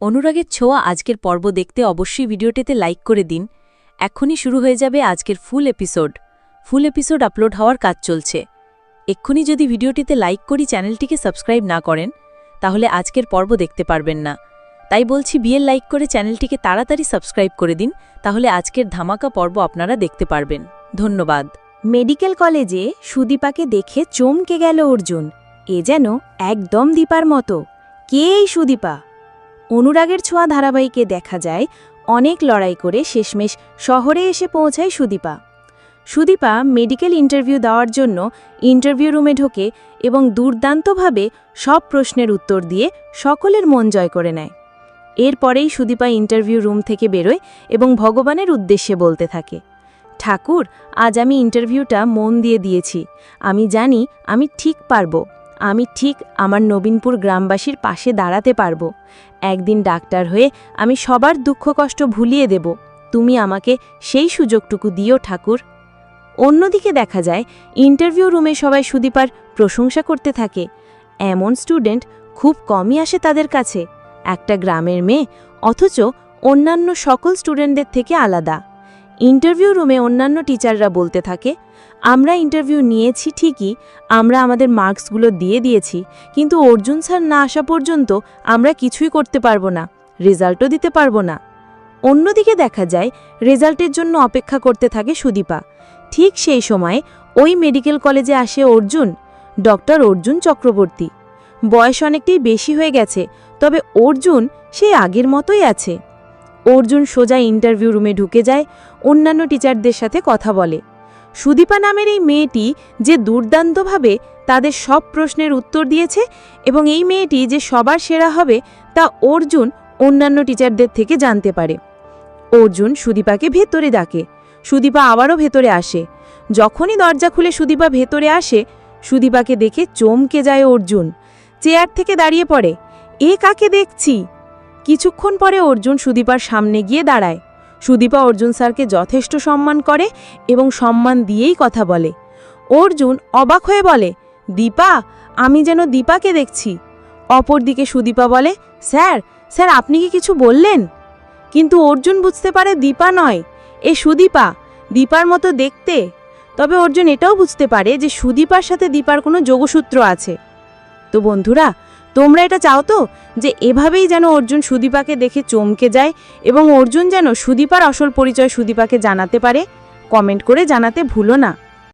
অনুরাগের ছোঁয়া আজকের পর্ব দেখতে অবশ্যই ভিডিওটিতে লাইক করে দিন। এক্ষুনি শুরু হয়ে যাবে আজকের full episode. Full episode upload হওয়ার কাজ চলছে। এক্ষুনি যদি ভিডিওটিতে লাইক করি চ্যানেলটিকে সাবস্ক্রাইব না করেন, তাহলে আজকের পর্ব দেখতে পারবেন না। তাই বলছি বিয়ের লাইক করে চ্যানেলটিকে তাড়াতাড়ি সাবস্ক্রাইব করে দিন, তাহলে আজকের ধামাকা পর্ব আপনারা দেখতে পারবেন। ধন্যবাদ। মেডিকেল কলেজে সুদীপাকে দেখে চমকে গেল অর্জুন। এ যেন একদম দীপার মতো। কে এই সুদীপা? অনুরাগের ছোঁয়া ধারাবাহিকে দেখা যায়, অনেক লড়াই করে শেষমেশ শহরে এসে পৌঁছায় সুদীপা। সুদীপা মেডিকেল ইন্টারভিউ দেওয়ার জন্য ইন্টারভিউ রুমে ঢোকে এবং দুর্দান্তভাবে সব প্রশ্নের উত্তর দিয়ে সকলের মন জয় করে নেয়। এরপরেই সুদীপা ইন্টারভিউ রুম থেকে বেরোয় এবং ভগবানের উদ্দেশ্যে বলতে থাকে, ঠাকুর, আজ আমি ইন্টারভিউটা মন দিয়ে দিয়েছি। আমি জানি আমি ঠিক পারব। আমি ঠিক আমার নবীনপুর গ্রামবাসীর পাশে দাঁড়াতে পারব। একদিন ডাক্তার হয়ে আমি সবার দুঃখ কষ্ট ভুলিয়ে দেব। তুমি আমাকে সেই সুযোগটুকু দিও ঠাকুর। অন্যদিকে দেখা যায় ইন্টারভিউ রুমে সবাই সুদীপার প্রশংসা করতে থাকে। এমন স্টুডেন্ট খুব কমই আসে তাদের কাছে। একটা গ্রামের মেয়ে, অথচ অন্যান্য সকল স্টুডেন্টদের থেকে আলাদা। ইন্টারভিউ রুমে অন্যান্য টিচাররা বলতে থাকে, আমরা ইন্টারভিউ নিয়েছি ঠিকই, আমরা আমাদের মার্কসগুলো দিয়ে দিয়েছি, কিন্তু অর্জুন স্যার না আসা পর্যন্ত আমরা কিছুই করতে পারব না, রেজাল্টও দিতে পারব না। অন্যদিকে দেখা যায়, রেজাল্টের জন্য অপেক্ষা করতে থাকে সুদীপা। ঠিক সেই সময় ওই মেডিকেল কলেজে আসে অর্জুন, ডক্টর অর্জুন চক্রবর্তী। বয়স অনেকটাই বেশি হয়ে গেছে, তবে অর্জুন সেই আগের মতোই আছে। অর্জুন সোজা ইন্টারভিউ রুমে ঢুকে যায়, অন্যান্য টিচারদের সাথে কথা বলে। সুদীপা নামের এই মেয়েটি যে দুর্দান্তভাবে তাদের সব প্রশ্নের উত্তর দিয়েছে এবং এই মেয়েটি যে সবার সেরা হবে তা অর্জুন অন্যান্য টিচারদের থেকে জানতে পারে। অর্জুন সুদীপাকে ভেতরে ডাকে। সুদীপা আবারও ভেতরে আসে। যখনই দরজা খুলে সুদীপা ভেতরে আসে, সুদীপাকে দেখে চমকে যায় অর্জুন। চেয়ার থেকে দাঁড়িয়ে পড়ে। এ কাকে দেখছি? কিছুক্ষণ পরে অর্জুন সুদীপার সামনে গিয়ে দাঁড়ায়। সুদীপা অর্জুন স্যারকে যথেষ্ট সম্মান করে এবং সম্মান দিয়েই কথা বলে। অর্জুন অবাক হয়ে বলে, দীপা, আমি যেন দীপাকে দেখছি। অপরদিকে সুদীপা বলে, স্যার স্যার, আপনি কি কিছু বললেন? কিন্তু অর্জুন বুঝতে পারে দীপা নয়। এ সুদীপা, দীপার মতো দেখতে। তবে অর্জুন এটাও বুঝতে পারে যে সুদীপার সাথে দীপার কোনো যোগসূত্র আছে। তো বন্ধুরা তোমরা এটা চাও তো যে এভাবেই যেন অর্জুন সুদীপাকে দেখে চমকে যায় এবং অর্জুন যেন সুদীপার আসল পরিচয় সুদীপাকে জানাতে পারে? কমেন্ট করে জানাতে ভুলো না।